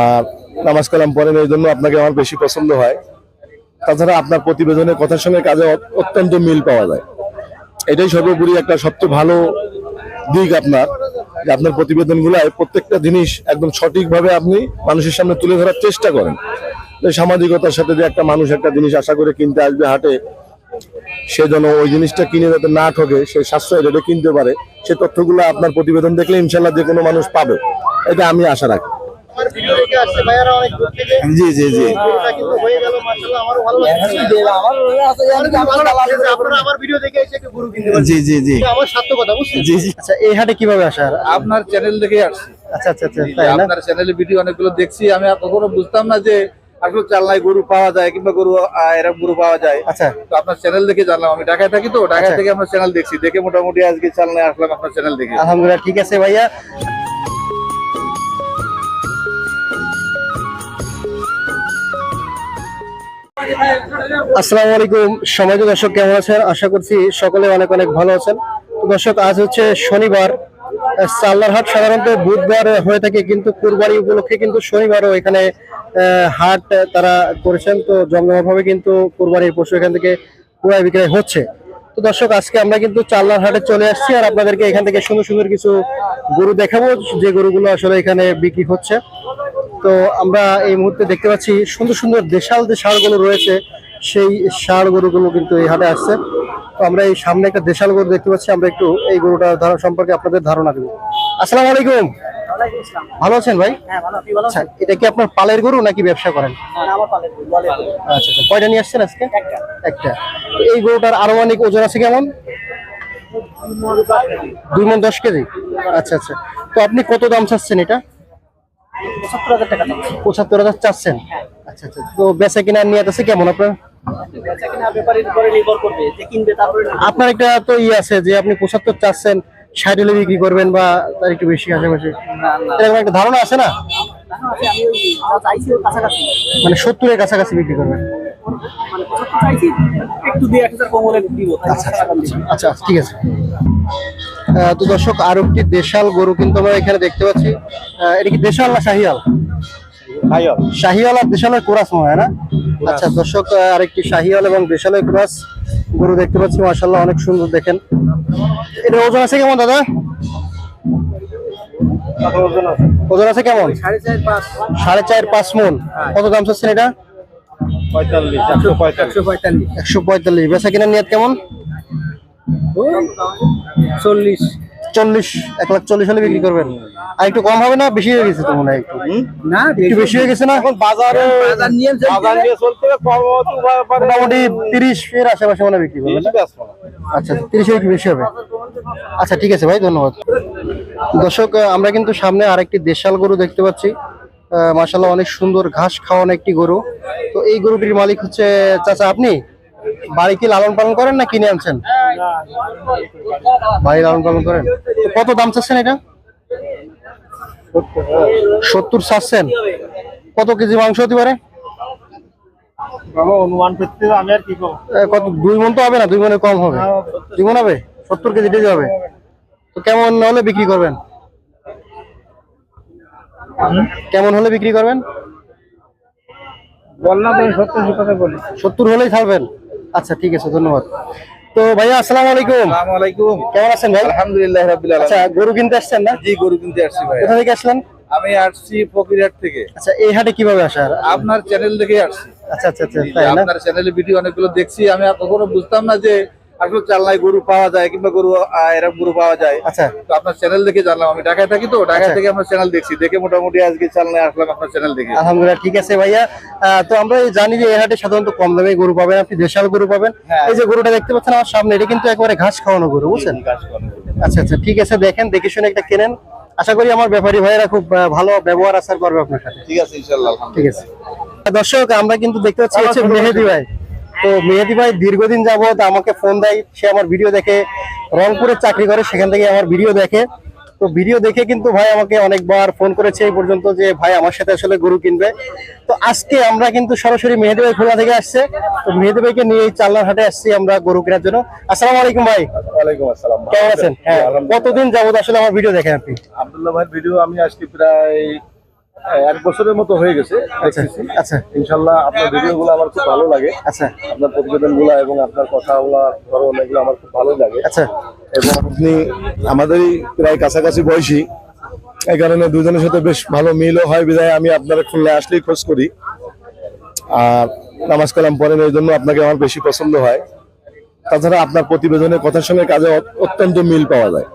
আর নামাজ কালাম পড়েন এই জন্য আপনাকে আমার বেশি পছন্দ হয়। তাছাড়া আপনার প্রতিবেদনের কথার সঙ্গে কাজে অত্যন্ত মিল পাওয়া যায়। এটাই সর্বোপরি একটা সবচেয়ে ভালো দিক আপনার, যে আপনার প্রতিবেদনগুলায় প্রত্যেকটা জিনিস একদম সঠিকভাবে আপনি মানুষের সামনে তুলে ধরার চেষ্টা করেন। সামাজিকতার সাথে যে একটা মানুষ একটা জিনিস আশা করে কিনতে আসবে হাটে, সে যেন ওই জিনিসটা কিনে যাতে না ঠকে, সে সাশ্রয় রেটে কিনতে পারে, সে তথ্যগুলো আপনার প্রতিবেদন দেখলে ইনশাল্লাহ যে কোনো মানুষ পাবে। এটা আমি আশা রাখি। আমার ভিডিও দেখে আসছে ভাইয়ারা অনেক দূর থেকে। জি জি জি। গরুটা কিন্তু হয়ে গেল মাশাআল্লাহ আমারও ভালো লাগছে। আমার ভালো লাগছে যে আপনারা আমার ভিডিও দেখে এসে একটা গরু কিনতে পারছেন। জি জি জি। এটা আমার সার্থকতা বুঝছেন? জি জি। আচ্ছা এই হাটে কীভাবে আসার আপনার চ্যানেল দেখে আসছি। আচ্ছা আচ্ছা আচ্ছা আপনার চ্যানেলে ভিডিও অনেকগুলো দেখছি আমি কখনো বুঝতাম না যে আসলে চালনায় গরু পাওয়া যায় কিংবা গরু আহ, এরকম গরু পাওয়া যায়। আচ্ছা। তো আপনার চ্যানেল দেখে জানলাম আমি ঢাকায় থাকি তো ঢাকা আচ্ছা। থেকে আপনার চ্যানেল দেখছি। দেখে মোটামুটি আজকে চালনায় আসলাম আপনার চ্যানেল দেখে। আলহামদুলিল্লাহ ঠিক আছে ভাইয়া। আসসালামু আলাইকুম। সমাজ দর্শক, কেমন আছেন? আশা করছি সকলে অনেক অনেক ভালো আছেন। দর্শক, আজ হচ্ছে শনিবার। চাল্লার হাট সাধারণত বুধবার হয়ে থাকে, কিন্তু কুরবানি উপলক্ষে কিন্তু শনিবারও এখানে হাট তারা করেছেন। তো জমজমাভাবে কিন্তু কুরবানির পশু এখান থেকে ক্রয় বিক্রয় হচ্ছে। তো দর্শক, আজকে আমরা কিন্তু চাল্লার হাটে চলে আসছি আর আপনাদেরকে এখান থেকে সুন্দর সুন্দর কিছু গরু দেখাবো। যে গরুগুলো আসলে এখানে বিক্রি হচ্ছে। তো আমরা এই মুহূর্তে দেখতে পাচ্ছি সুন্দর সুন্দর দেশাল যে ষাঁড়গুলো রয়েছে। সেই ষাঁড় গরুগুলো কিন্তু এই হাটে আসছে। তো আমরা এই সামনে একটা দেশাল গরু দেখতে পাচ্ছি। আমরা একটু এই গরুটার ধারণা সম্পর্কে আপনাদের ধারণা দেবো। আসসালাম আলাইকুম। ভালো আছেন ভাই? আচ্ছা এটা কি আপনার পালের গরু নাকি ব্যবসা করেন? আচ্ছা আচ্ছা কয়টা নিয়ে আসছেন আজকে? একটা। তো এই গরুটার আনুমানিক ওজন আছে কেমন? দুই মন দশ কেজি। আচ্ছা আচ্ছা। তো আপনি কত দাম চাচ্ছেন এটা? পঁচাত্তর হাজার চাচ্ছেন? আচ্ছা আচ্ছা। তো বেচা কিনা নিয়ে আছে কেমন আপনার? আপনার একটা তো ইয়ে আছে যে আপনি পঁচাত্তর চাচ্ছেন ষাট হলে বিক্রি করবেন বা তার একটু বেশি আশেপাশে এরকম একটা ধারণা আছে না? মানে সত্তরের কাছাকাছি বিক্রি করবেন। আচ্ছা আচ্ছা ঠিক আছে। তো দর্শক আরও একটি দেশাল গরু কিন্তু আমরা এখানে দেখতে পাচ্ছি। এটা কি দেশাল না শাহিয়াল শাহিয়াল আর দেশালের কোরাস মনে হয় না? আচ্ছা দর্শক আরেকটি শাহিয়াল এবং দেশালের কোরাস গরু দেখতে পাচ্ছি মাশাল্লাহ অনেক সুন্দর দেখেন। এটা ওজন আছে কেমন দাদা? ওজন আছে? কেমন? সাড়ে চার পাঁচ। মন। কত দাম চাচ্ছেন এটা? একশো পঁয়তাল্লিশ। বেচা কেনার নিয়ত কেমন? চল্লিশ। চল্লিশ এক লাখ চল্লিশ হলে বিক্রি করবেন। আর একটু কম হবে না? বেশি হয়ে গেছে তো মনে হয় একটু। না একটু বেশি হয়ে গেছে না? এখন বাজারে মোটামুটি তিরিশ এর আশেপাশে মনে হয় বিক্রি করবেন? আচ্ছা তিরিশের কি বেশি হবে। আচ্ছা ঠিক আছে ভাই ধন্যবাদ। দর্শক আমরা কিন্তু সামনে আরেকটি দেশাল গরু দেখতে পাচ্ছি। মাসাল্লাহ অনেক সুন্দর ঘাস খাওয়ানো একটি গরু। তো এই গরুটির মালিক হচ্ছে চাচা আপনি? বাড়ি কি লালন পালন করেন না কিনে আনছেন? বাড়ি লালন পালন করেন। কত দাম চাচ্ছেন এটা? সত্তর চাচ্ছেন। কত কেজি মাংস হতে পারে? কত দুই মন তো হবে না দুই মনের কম হবে। দুই মন হবে? সত্তর কেজি ডেজি হবে। তো কেমন হলে বিক্রি করবেন? কেমন হলে বিক্রি করবেন? বললাম সত্তর হলেই ছাড়বেন। আচ্ছা ঠিক আছে ধন্যবাদ। তো ভাইয়া আসসালামু আলাইকুম। আসসালামু আলাইকুম। কেমন আছেন ভাই? আলহামদুলিল্লাহ রাব্বিল আচ্ছা গরু কিনতে আসছেন না? জি গরু কিনতে আসছি ভাই কোথা থেকে আসলেন? আমি আসছি ফকিরহাট থেকে। আচ্ছা এই হাটে কীভাবে আসার আপনার চ্যানেল দেখে আসছি। আচ্ছা আচ্ছা আচ্ছা তাই না? আপনার চ্যানেলে ভিডিও অনেকগুলো দেখছি। আমি আর কখনো বুঝতাম না যে আসলে চালনায় গরু পাওয়া যায় কিংবা গরু এরকম গরু পাওয়া যায়। আচ্ছা। তো আপনার চ্যানেল দেখে জানলাম। আমি ঢাকায় থাকি তো ঢাকা আচ্ছা। থেকে আমরা চ্যানেল দেখছি। দেখে মোটামুটি আজকে চালনায় আসলাম আপনার চ্যানেল দেখে। আলহামদুলিল্লাহ ঠিক আছে ভাইয়া। তো আমরা জানি যে এই হাটে সাধারণত কম দামে গরু পাবেন আপনি দেশাল গরু পাবেন। হ্যাঁ। এই যে গরুটা দেখতে পাচ্ছেন আমার সামনে এটা কিন্তু একেবারে ঘাস খাওয়ানো গরু বুঝছেন? আচ্ছা আচ্ছা ঠিক আছে দেখেন দেখে শুনে একটা কেনেন। আশা করি আমার ব্যাপারী ভাইয়েরা খুব ভালো ব্যবহার আসার করবে আপনার সাথে। ঠিক আছে ইনশাল্লাহ ঠিক আছে। দর্শক আমরা কিন্তু দেখতে পাচ্ছি হচ্ছে মেহেদি ভাই। তো মেহেদি ভাই দীর্ঘদিন যাবত আমাকে ফোন দেয় সে আমার ভিডিও দেখে রংপুরের চাকরি করে সেখান থেকে আমার ভিডিও দেখে। তো ভিডিও দেখে কিন্তু ভাই আমাকে অনেকবার ফোন করেছে এই পর্যন্ত যে ভাই আমার সাথে আসলে গরু কিনবে। তো আজকে আমরা কিন্তু সরাসরি মেহেদি ভাই খোলা থেকে আসছে। তো মেহেদি ভাইকে নিয়ে এই চাল্লার হাটে আসছি আমরা গরু কেনার জন্য। আসসালামু আলাইকুম ভাই। ওয়ালাইকুম আসসালাম। কেমন আছেন? হ্যাঁ কতদিন যাবত আসলে আমার ভিডিও দেখেন আপনি? আব্দুল্লাহ ভাইয়ের ভিডিও আমি আজকে প্রায় এক বছরের মতো হয়ে গেছে দেখতেছি। আচ্ছা। ইনশাল্লাহ আপনার ভিডিওগুলো আমার খুব ভালো লাগে। আচ্ছা। আপনার প্রতিবেদনগুলো এবং আপনার কথাগুলো ধরন এগুলো আমার খুব ভালো লাগে। আচ্ছা। এবং আপনি আমাদেরই প্রায় কাছাকাছি বয়সী এই কারণে দুজনের সাথে বেশ ভালো মিলও হয়। বিধায় আমি আপনার খুলনায় আসলেই খোঁজ করি। আর নামাজ কালাম পড়েন এই জন্য আপনাকে আমার বেশি পছন্দ হয়। তাছাড়া আপনার প্রতিবেদনের কথার সঙ্গে কাজে অত্যন্ত মিল পাওয়া যায়।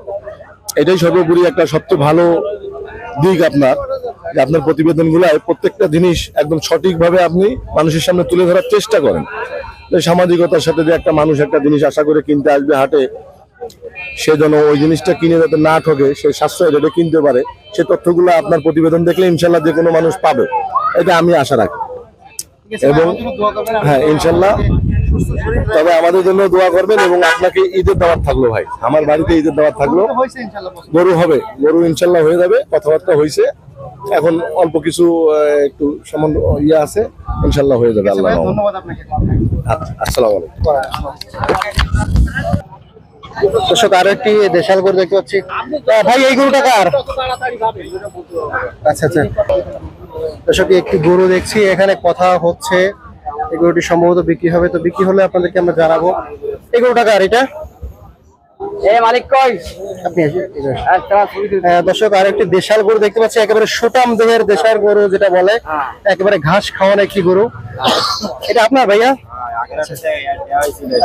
এটাই সর্বোপরি একটা সবচেয়ে ভালো দিক আপনার। যে আপনার প্রতিবেদনগুলায় প্রত্যেকটা জিনিস একদম সঠিকভাবে আপনি মানুষের সামনে তুলে ধরার চেষ্টা করেন। সামাজিকতার সাথে যে একটা মানুষ একটা জিনিস আশা করে কিনতে আসবে হাটে সে যেন ওই জিনিসটা কিনে যাতে না ঠকে সে সাশ্রয় রেটে কিনতে পারে সে তথ্যগুলো আপনার প্রতিবেদন দেখলে ইনশাল্লাহ যে কোনো মানুষ পাবে। এটা আমি আশা রাখি। এবং হ্যাঁ ইনশাল্লাহ। তবে আমাদের জন্য দোয়া করবেন এবং আপনাকে ঈদের দাওয়াত থাকল ভাই। আমার বাড়িতে ঈদের দাওয়াত থাকল। গরু হবে গরু ইনশাল্লাহ হয়ে যাবে কথাবার্তা হয়েছে। এখন অল্প কিছু আহ, একটু সম্বন্ধ ইয়ে আছে ইনশাল্লাহ হয়ে যাবে আল্লাহ রহমতে। ধন্যবাদ আপনাকে। আচ্ছা, আসসালামু আলাইকুম। দর্শক আরও একটি দেশাল গরু দেখতে পাচ্ছি। ভাই এই গরুটা কার? আচ্ছা আচ্ছা। দর্শক একটি গরু দেখছি এখানে কথা হচ্ছে। এই গরুটি সম্ভবত বিক্রি হবে তো বিক্রি হলে আপনাদেরকে আমরা জানাব। এই গরুটা কার এটা এ মালিক কই আপনি আসেন, এই যে। আহ, দর্শক আর একটি দেশাল গরু দেখতে পাচ্ছি একেবারে সুটাম দেহের দেশাল গরু যেটা বলে একেবারে ঘাস খাওয়ানো একটি গরু। এটা আপনার ভাইয়া?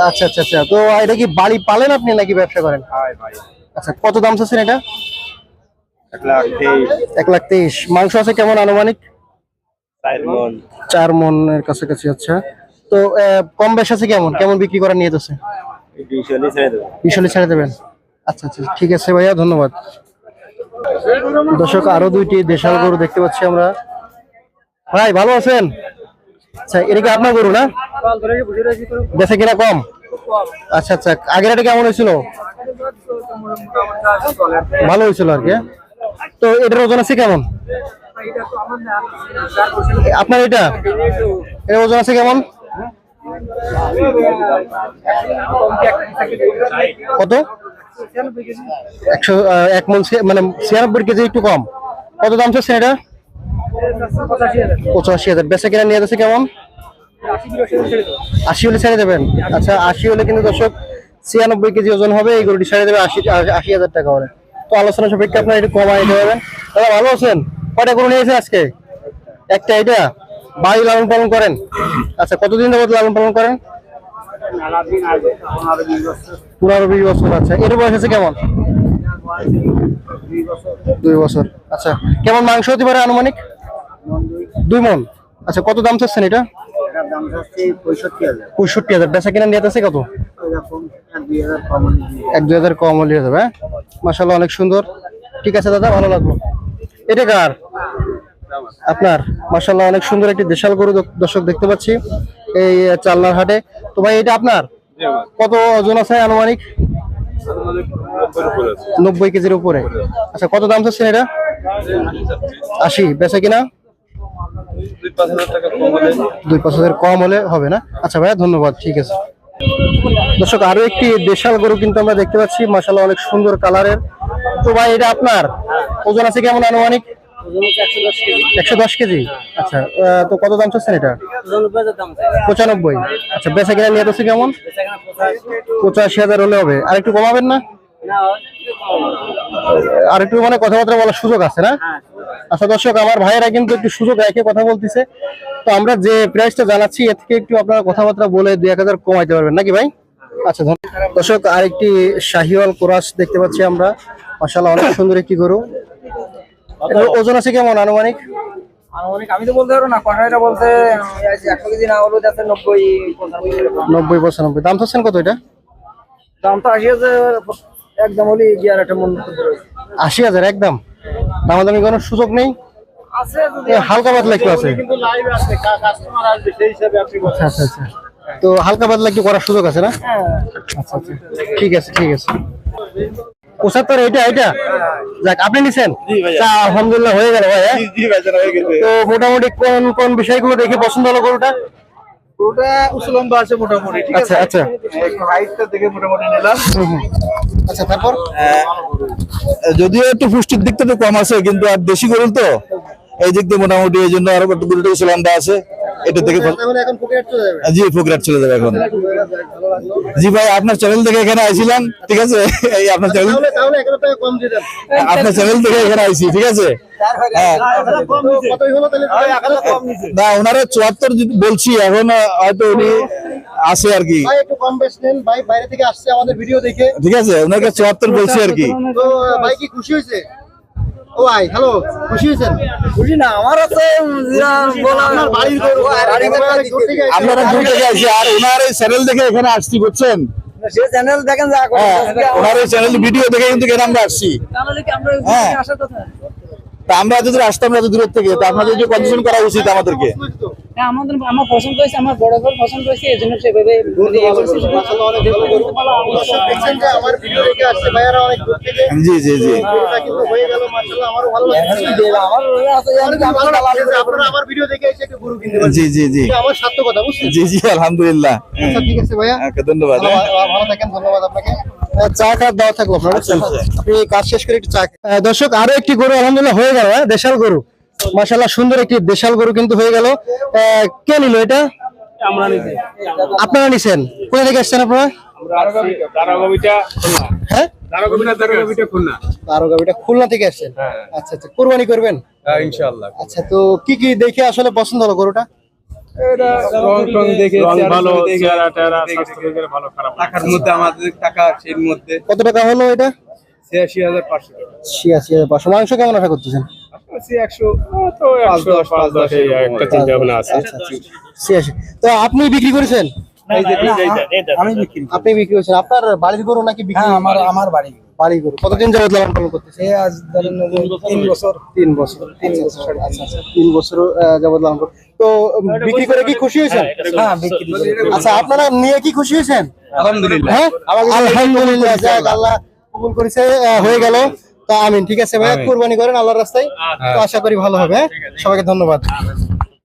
আচ্ছা আচ্ছা আচ্ছা। তো এটা কি বাড়ি পালেন আপনি নাকি ব্যবসা করেন? আচ্ছা কত দাম চাচ্ছেন এটা? এক লাখ তেইশ। মাংস আছে কেমন আনুমানিক? চার মনের কাছাকাছি আচ্ছা। তো আহ, কম বেশ আছে কেমন? কেমন বিক্রি করার নিয়ে যাচ্ছে বিশালে ছেড়ে দেবেন। আচ্ছা আচ্ছা ঠিক আছে ভাইয়া, ধন্যবাদ। দর্শক, আরও দুইটি দেশাল গরু দেখতে পাচ্ছি আমরা। ভাই, ভালো আছেন? আচ্ছা এটা কি আপনার গরু না? বেচা কিনা কম? আচ্ছা আচ্ছা আগের এটা কেমন হয়েছিল? ভালো হয়েছিল আর কি তো এটার ওজন আছে কেমন? আপনার এটা? এর ওজন আছে কেমন? কত? একশো এক মন মানে ছিয়ানব্বই কেজি একটু কম। কত দাম চাচ্ছেন এটা? পঁচাশি হাজার। বেচা কিনা নিয়ে যাচ্ছে কেমন? আশি হলে ছেড়ে দেবেন। আচ্ছা আশি হলে কিন্তু দর্শক ছিয়ানব্বই কেজি ওজন হবে। এই গরুটি ছেড়ে দেবে আশি আশি হাজার টাকা করে তো আলোচনা সাপেক্ষে আপনার একটু কমাই দিতে পারবেন। দাদা, ভালো আছেন? কয়টা গরু নিয়েছেন আজকে? একটা, এটা? বাড়ি লালন পালন করেন? আচ্ছা কতদিন যাবত লালন পালন করেন? পনেরো বিশ বছর আচ্ছা। এর বয়স আছে কেমন? দুই বছর। আচ্ছা কেমন মাংস হতে পারে আনুমানিক? দুই মন। আচ্ছা কত দাম চাচ্ছেন এটা? পঁয়ষট্টি হাজার। বেচা কিনা নিয়ে আছে কত? এক দুই হাজার কম হলে হয়ে যাবে মাসাল্লাহ অনেক সুন্দর। ঠিক আছে দাদা, ভালো লাগল। এটা কার? আপনার মাসাল্লাহ অনেক সুন্দর একটি দেশাল গরু দর্শক দেখতে পাচ্ছি এই চালনার হাটে। তো ভাই এটা আপনার? কত ওজন আছে আনুমানিক? নব্বই কেজির উপরে। আচ্ছা কত দাম চাচ্ছেন এটা? আশি। বেচা কিনা? দুই পাঁচ হাজার কম হলে। হবে না? আচ্ছা ভাইয়া ধন্যবাদ। ঠিক আছে। দর্শক আরও একটি দেশাল গরু কিন্তু আমরা দেখতে পাচ্ছি। মাসাল্লাহ অনেক সুন্দর কালারের। তো ভাই এটা আপনার? ওজন আছে কেমন আনুমানিক? একশো দশ কেজি। আচ্ছা তো কত দাম চাচ্ছেন এটা? পঁচানব্বই আচ্ছা বেচা কিনা নিয়ে যাচ্ছে কেমন? পঁচাশি। হাজার হলে হবে। আর একটু কমাবেন না? আর একটু মানে কথাবার্তা বলার সুযোগ আছে না? আচ্ছা দর্শক আমার ভাইয়েরা কিন্তু একটু সুযোগ রেখে কথা বলতেছে। তো আমরা যে প্রাইসটা জানাচ্ছি এর থেকে একটু আপনারা কথাবার্তা বলে দুই এক হাজার কমাইতে পারবেন। নাকি ভাই? আচ্ছা ধন্যবাদ। দর্শক আরেকটি শাহিওয়াল কোরাস দেখতে পাচ্ছি আমরা। মাসাল্লাহ অনেক সুন্দর একটি গরু। ওজন আছে কেমন আনুমানিক? আনুমানিক আমি তো বলতে পারব না কষাইটা বলতে একশো কেজি না হলেও যাচ্ছে নব্বই নব্বই পঁচানব্বই। দাম চাচ্ছেন কত এটা? দাম তো আসি আছে একদম হলে গিয়ার একটা মন আশি হাজার একদম। দামাদামি কোনো সুযোগ নেই? হালকা পাতলা একটু আছে। আচ্ছা আচ্ছা আচ্ছা। তো হালকা পাতলা একটু করার সুযোগ আছে না? হ্যাঁ। আচ্ছা আচ্ছা। ঠিক আছে ঠিক আছে। পঁচাত্তর এটা এটা যাক আপনি নিছেন? আলহামদুলিল্লাহ হয়ে গেল ভাই হ্যাঁ? তো মোটামুটি কোন কোন বিষয়গুলো দেখে পছন্দ হলো গরুটা? ওটা উঁচু আছে মোটামুটি ঠিক আচ্ছা আচ্ছা। হাইটটা দেখে মোটামুটি নিলাম। হুম, হুম। আচ্ছা তারপর? যদিও একটু পুষ্টির দিকটা একটু কম আছে কিন্তু আর দেশি গরু তো? এই দিক দিয়ে মোটামুটি এই জন্য আরও একটু গরুটুকু লম্বা আছে? এটা থেকে তাহলে এখন পুকুরে চলে যাবে। জি ফোকরাট চলে যাবে এখন। জি ভাই আপনার চ্যানেল থেকে এখানে আইছিলাম ঠিক আছে? এই আপনার চ্যানেল তাহলে তাহলে এগারো টাকা কম দিয়ে দেন আপনার চ্যানেল থেকে এখানে আইছি ঠিক আছে? হ্যাঁ। তো কতই হলো তাহলে? কম না ওনারা চুয়াত্তর বলছি এখন হয়তো উনি আছে আর কি। একটু কম বেশ নেন। ভাই বাইরে থেকে আসছে আমাদের ভিডিও দেখে। ঠিক আছে ওনাকে চুয়াত্তর বলছি আর কি। ভাই কি খুশি হয়েছে? ও ভাই হ্যালো খুশি হয়েছেন? খুশি না আমার আছে আপনার দূর থেকে আসি আর ওনার এই চ্যানেল দেখে এখানে আসছি বুঝছেন? চ্যানেল দেখেন যা হ্যাঁ ওনার এই চ্যানেল ভিডিও দেখে কিন্তু এখানে আমরা আসছি। তাহলে আমরা হ্যাঁ। তা আমরা যদি আসতাম এত দূরের থেকে তা আপনাদের যে কন্ডিশন করা উচিত আমাদেরকে। আমাদের আমার পছন্দ হয়েছে আমার বড় ঘর পছন্দ হয়েছে এই জন্য সেভাবে মানে জি জি জি। হয়ে গেল মাশাআল্লাহ আমারও ভালো লাগছে। আমার আছে আমার খুব ভালো লাগছে আপনারা আমার ভিডিও দেখে এসে একটু গরু কিনতে পারছেন। জি জি। জি এটা আমার সার্থকতা বুঝছেন? জি জি আলহামদুলিল্লাহ। আচ্ছা ঠিক আছে ভাইয়া। ধন্যবাদ। ভালো হ্যাঁ। থাকেন ধন্যবাদ আপনাকে। চা খাওয়ার দাওয়া থাকল আপনার আপনি কাজ শেষ করে একটু চা দর্শক আরও একটি গরু আলহামদুলিল্লাহ হয়ে গেল হ্যাঁ, দেশাল গরু। মাশাল্লাহ সুন্দর একটি দেশাল গরু কিন্তু হয়ে গেল। আহ, কে নিল এটা? আপনারা নিছেন? কোথা থেকে আসছেন আপনারা? হ্যাঁ? খুলনা। থেকে আসছেন? আচ্ছা আচ্ছা কোরবানি করবেন? ইনশাআল্লাহ। আচ্ছা তো কি কি দেখে আসলে পছন্দ হলো গরুটা? রং টং দেখে ভালো টাকার মধ্যে আমাদের টাকা সেই মধ্যে। কত টাকা হলো এটা? ছিয়াশি হাজার পাঁচশো ছিয়াশি হাজার পাঁচশো। মাংস কেমন আশা করতেছেন? তো আপনি বিক্রি করেছেন? আপনি বিক্রি করেছেন। আপনার বাড়ির গরু নাকি বিক্রি হ্যাঁ আমার আমার বাড়ি বাড়ির গরু। কতদিন যাবত লালন পালন করতেছে আজ ধরেন তিন বছর তিন বছর। তিন বছর। আচ্ছা আচ্ছা। তিন বছর যাবত লালন তো বিক্রি করে কি খুশি হয়েছেন? হ্যাঁ বিক্রি আচ্ছা আপনারা নিয়ে কি খুশি হয়েছেন? আলহামদুলিল্লাহ। হ্যাঁ? আলহামদুলিল্লাহ। আল্লাহ কবুল করেছে হয়ে গেল। তা আমিন ঠিক আছে ভাইয়া? কোরবানি করেন আল্লাহর রাস্তায়। তো আশা করি ভালো হবে হ্যাঁ? সবাইকে ধন্যবাদ।